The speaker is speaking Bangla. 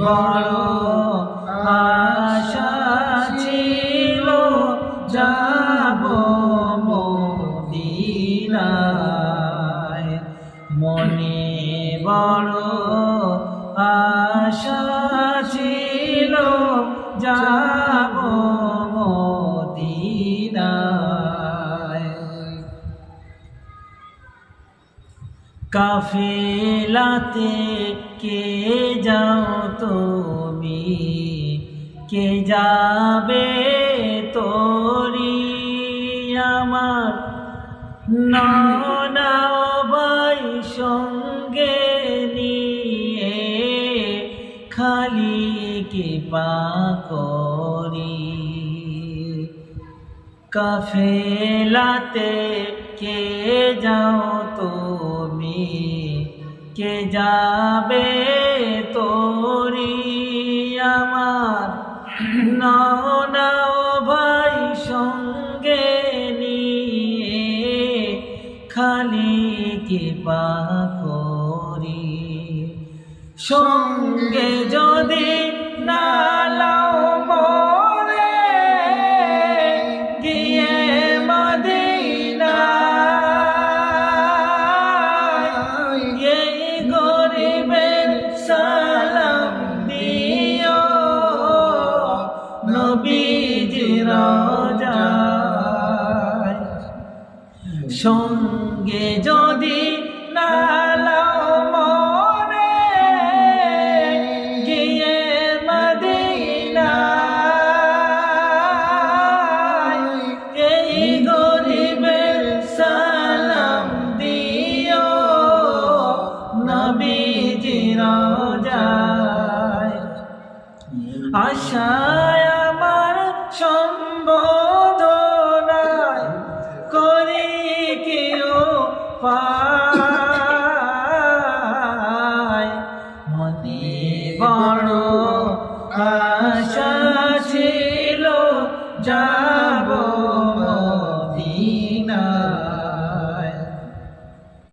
বড় আশা ছিল যাব মনে বড় আশা ছিল যাব কাফেলাতে কে যাও তুমি। কে যাবে তোরি আমার? নাও ভাই সঙ্গে নিয়ে খালি কে পাকরি কাফেলাতে কে যাও তুমি? কে যাবে তোরি আমার? নাও ভাই সঙ্গে নিয়ে খালি কে পাকরি সঙ্গে যদি নালাও যায় সঙ্গে যদি নালাও মনে গিয়ে মদিনায় এই গরিবের সালাম দিও নবীজির যায় সম্বল जा